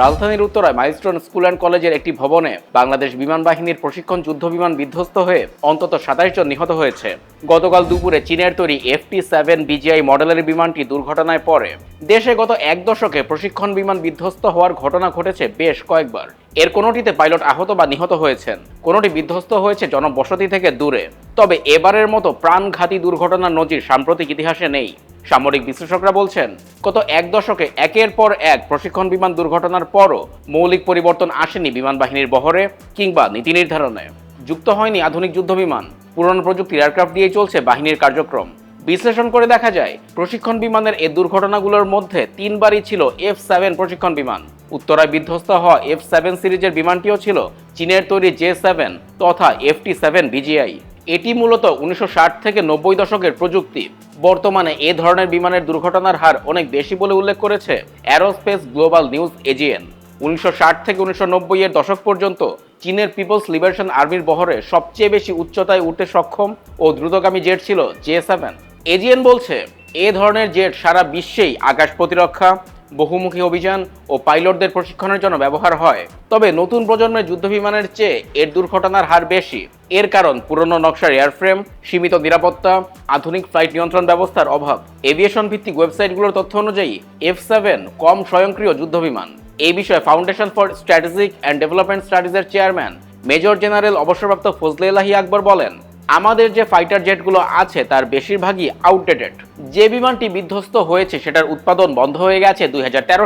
রাজধানীর উত্তরায় milestone school and কলেজের একটি ভবনে বাংলাদেশ বিমান বাহিনীর প্রশিক্ষণ যুদ্ধ বিমান বিধ্বস্ত হয়ে অন্তত সাতাশ জন নিহত হয়েছে। গতকাল দুপুরে চীনের তৈরি এফটি সেভেন বিজিআই মডেলের বিমানটি দুর্ঘটনায় পড়ে। দেশে গত এক দশকে প্রশিক্ষণ বিমান বিধ্বস্ত হওয়ার ঘটনা ঘটেছে বেশ কয়েকবার। এর কোনোটিতে পাইলট আহত বা নিহত হয়েছেন। কোনোটি বিধ্বস্ত হয়েছে জনবসতি থেকে দূরে। তবে এবারের মতো প্রাণঘাতী দুর্ঘটনার নজির সাম্প্রতিক ইতিহাসে নেই। সামরিক বিশ্লেষকরা বলছেন, গত এক দশকে একের পর এক প্রশিক্ষণ বিমান দুর্ঘটনার পরও মৌলিক পরিবর্তন আসেনি বিমান বাহিনীর বহরে কিংবা নীতি নির্ধারণে। যুক্ত হয়নি আধুনিক যুদ্ধ বিমান। পুরনো প্রযুক্তির এয়ারক্রাফট দিয়ে চলছে বাহিনীর কার্যক্রম। বিশ্লেষণ করে দেখা যায়, প্রশিক্ষণ বিমানের এই দুর্ঘটনাগুলোর মধ্যে তিনবারই ছিল এফ সেভেন প্রশিক্ষণ বিমান। উত্তরায় বিধ্বস্ত হওয়া এফ সেভেন সিরিজের বিমানটিও ছিল চীনের তৈরি জে সেভেন তথা এফটি সেভেন বিজিআই এটি মূলত উনিশশো ষাট থেকে নব্বই দশকের প্রযুক্তি। বর্তমানে এ ধরনের বিমানের দুর্ঘটনার হার অনেক বেশি বলে উল্লেখ করেছে অ্যারোস্পেস গ্লোবাল নিউজ এজিএন। উনিশশো ষাট থেকে উনিশশো নব্বই এর দশক পর্যন্ত চীনের পিপলস লিবারেশন আর্মির বহরে সবচেয়ে বেশি উচ্চতায় উঠতে সক্ষম ও দ্রুতগামী জেট ছিল জে সেভেন। এজিএন বলছে, এ ধরনের জেট সারা বিশ্বেই আকাশ প্রতিরক্ষা বহুমুখী অভিযান ও পাইলটদের প্রশিক্ষণের জন্য ব্যবহার হয়। তবে নতুন প্রজন্মের যুদ্ধবিমানের চেয়ে এর দুর্ঘটনার হার বেশি। এর কারণ পুরনো নকশার এয়ারফ্রেম, সীমিত নিরাপত্তা, আধুনিক ফ্লাইট নিয়ন্ত্রণ ব্যবস্থার অভাব। এভিয়েশন ভিত্তিক ওয়েবসাইটগুলোর তথ্য অনুযায়ী, এফ সেভেন কম স্বয়ংক্রিয় যুদ্ধবিমান। এই বিষয়ে foundation for strategic and development স্টাডিজের chairman major general অবসরপ্রাপ্ত ফজলে এলাহি আকবর বলেন আমাদের যে ফাইটার জেটগুলো আছে, তার বেশিরভাগই আউটডেটেড যে বিমানটি বিধ্বস্ত হয়েছে, সেটার উৎপাদন বন্ধ হয়ে গেছে দুই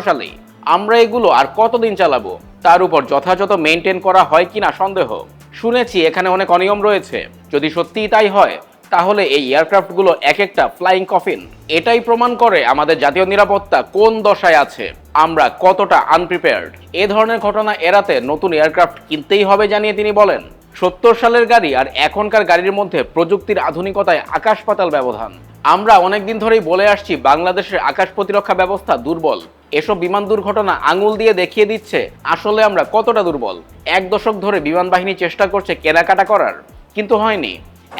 সালেই আমরা এগুলো আর কতদিন চালাবো? তার উপর যথাযথ মেনটেন করা হয় কিনা সন্দেহ। শুনেছি এখানে অনেক অনিয়ম রয়েছে। যদি সত্যিই তাই হয়, তাহলে এই এয়ারক্রাফটগুলো এক একটা ফ্লাইং কফিন এটাই প্রমাণ করে আমাদের জাতীয় নিরাপত্তা কোন দশায় আছে। আমরা কতটা আনপ্রিপেয়ার্ড এ ধরনের ঘটনা এড়াতে নতুন এয়ারক্রাফট কিনতেই হবে, জানিয়ে তিনি বলেন। সত্তর সালের গাড়ি আর এখনকার গাড়ির মধ্যে প্রযুক্তির আধুনিকতায় আকাশ পাতাল ব্যবধান। আমরা অনেকদিন ধরেই বলে আসছি, বাংলাদেশের আকাশ প্রতিরক্ষা ব্যবস্থা দুর্বল। এসব বিমান দুর্ঘটনা আঙুল দিয়ে দেখিয়ে দিচ্ছে আসলে আমরা কতটা দুর্বল। এক দশক ধরে বিমান বাহিনী চেষ্টা করছে কেনাকাটা করার, কিন্তু হয়নি।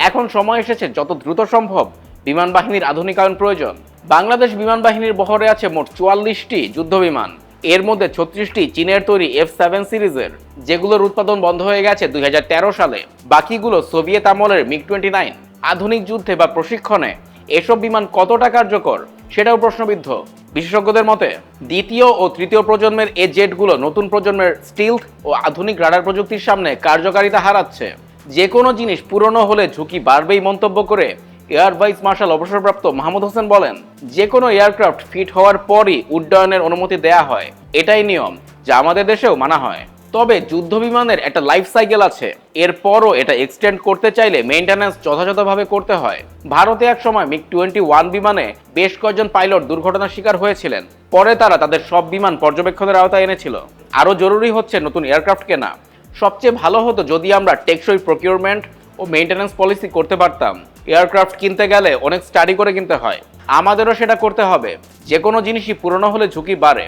এখন সময় এসেছে যত দ্রুত সম্ভব বিমান বাহিনীর আধুনিকায়ন প্রয়োজন। বাংলাদেশ বিমান বাহিনীর বহরে আছে মোট চুয়াল্লিশটি যুদ্ধ বিমান এর মধ্যে ছত্রিশটি চীনের তৈরি এফ সেভেন সিরিজের, যেগুলোর উৎপাদন বন্ধ হয়ে গেছে দুই হাজার তেরো সালে। বাকিগুলো সোভিয়েত আমলের মিগ টোয়েন্টি নাইন, আধুনিক যুদ্ধে বা প্রশিক্ষণে এসব বিমান কতটা কার্যকর সেটাও প্রশ্নবিদ্ধ। বিশেষজ্ঞদের মতে, দ্বিতীয় ও তৃতীয় প্রজন্মের এ জেটগুলো নতুন প্রজন্মের স্টিলথ ও আধুনিক রাডার প্রযুক্তির সামনে কার্যকারিতা হারাচ্ছে। যে কোনো জিনিস পুরনো হলে ঝুঁকি বাড়বেই মন্তব্য করে এয়ার ভাইস মার্শাল অবসরপ্রাপ্ত মাহমুদ হোসেন বলেন যে কোনো এয়ারক্রাফট ফিট হওয়ার পরই উড্ডয়নের অনুমতি দেয়া হয়। এটাই নিয়ম, যা আমাদের দেশেও মানা হয়। তবে যুদ্ধ বিমানের একটা লাইফ সাইকেল আছে। এরপরও এটা এক্সটেন্ড করতে চাইলে মেইনটেন্যান্স যথাযথভাবে করতে হয়। ভারতে এক সময় মিগ টোয়েন্টি ওয়ান বিমানে বেশ কয়েকজন পাইলট দুর্ঘটনার শিকার হয়েছিলেন। পরে তারা তাদের সব বিমান পর্যবেক্ষণের আওতায় এনেছিল। আরও জরুরি হচ্ছে নতুন এয়ারক্রাফট কেনা। সবচেয়ে ভালো হতো যদি আমরা টেকসই প্রকিউরমেন্ট ও মেইনটেন্যান্স পলিসি করতে পারতাম। এয়ারক্রাফট কিনতে গেলে অনেক স্টাডি করে কিনতে হয়। আমাদেরও সেটা করতে হবে। যে কোনো জিনিসই পুরনো হলে ঝুঁকি বাড়ে।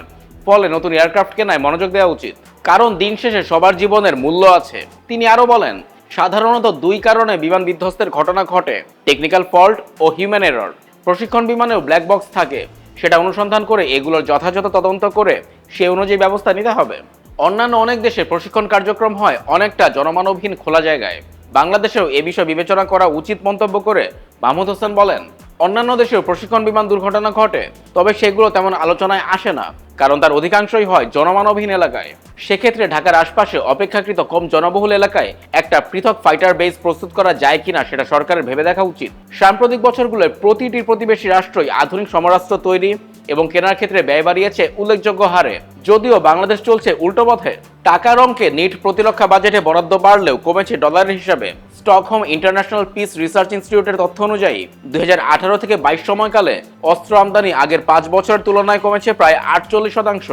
ফলে নতুন এয়ারক্রাফট কেনায় মনোযোগ দেওয়া উচিত। কারণ দিন শেষে সবার জীবনের মূল্য আছে। তিনি আরও বলেন, সাধারণত দুই কারণে বিমান বিধ্বস্তের ঘটনা ঘটে। টেকনিক্যাল ফল্ট ও হিউম্যান এরর প্রশিক্ষণ বিমানেও ব্ল্যাক বক্স থাকে। সেটা অনুসন্ধান করে এগুলোর যথাযথ তদন্ত করে সে অনুযায়ী ব্যবস্থা নিতে হবে। অন্যান্য অনেক দেশে প্রশিক্ষণ কার্যক্রম হয় অনেকটা জনমানবহীন খোলা জায়গায়। বাংলাদেশেও এ বিষয়ে বিবেচনা করা উচিত মন্তব্য করে মাহমুদ হোসেন বলেন, অন্যান্য দেশেও প্রশিক্ষণ বিমান দুর্ঘটনা ঘটে, তবে সেগুলো তেমন আলোচনায় আসে না, কারণ তার অধিকাংশই হয় জনমানবহীন এলাকায়। সেক্ষেত্রে ঢাকার আশপাশে অপেক্ষাকৃত কম জনবহুল এলাকায় একটা পৃথক ফাইটার বেস প্রস্তুত করা যায় কিনা সেটা সরকারের ভেবে দেখা উচিত। সাম্প্রতিক বছরগুলোয় প্রতিটি প্রতিবেশী রাষ্ট্রই আধুনিক সমরাস্ত্র তৈরি এবং কেনার ক্ষেত্রে ব্যয় বাড়িয়েছে উল্লেখযোগ্য হারে। যদিও বাংলাদেশ চলছে উল্টো পথে, টাকার অঙ্কে নিট প্রতিরক্ষা বাজেটে বরাদ্দ বাড়লেও কমেছে ডলারের হিসাবে। স্টকহোম ইন্টারন্যাশনাল পিস রিসার্চ ইনস্টিটিউটের তথ্য অনুযায়ী, দুই হাজার আঠারো থেকে বাইশ সময়কালে অস্ত্র আমদানি আগের পাঁচ বছরের তুলনায় কমেছে প্রায় আটচল্লিশ শতাংশ।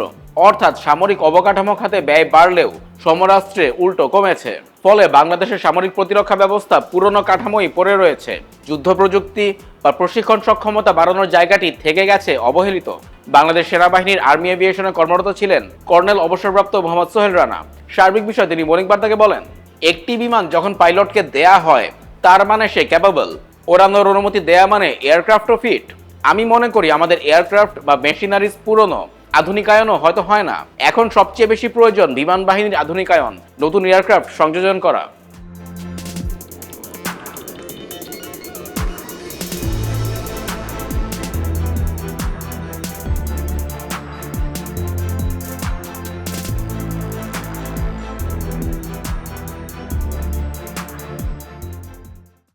অর্থাৎ সামরিক অবকাঠামো খাতে ব্যয় বাড়লেও সমরাস্ত্রে উল্টো কমেছে। ফলে বাংলাদেশের সামরিক প্রতিরক্ষা ব্যবস্থা পুরনো কাঠামোই পড়ে রয়েছে। যুদ্ধ প্রযুক্তি বা প্রশিক্ষণ সক্ষমতা বাড়ানোর জায়গাটি থেকে গেছে অবহেলিত। বাংলাদেশ সেনাবাহিনীর আর্মি এভিয়েশনে কর্মরত ছিলেন কর্নেল অবসরপ্রাপ্ত মোহাম্মদ সোহেল রানা। সার্বিক বিষয়ে তিনি মনিক বার্তাকে বলেন, একটি বিমান যখন পাইলটকে দেয়া হয়, তার মানে সে ক্যাপাবল ওড়ানোর অনুমতি দেয়া মানে এয়ারক্রাফটও ফিট। আমি মনে করি আমাদের এয়ারক্রাফট বা মেশিনারিজ পুরনো। আধুনিকায়নও হয়তো হয় না। এখন সবচেয়ে বেশি প্রয়োজন বিমান বাহিনীর আধুনিকায়ন, নতুন এয়ারক্রাফট সংযোজন করা।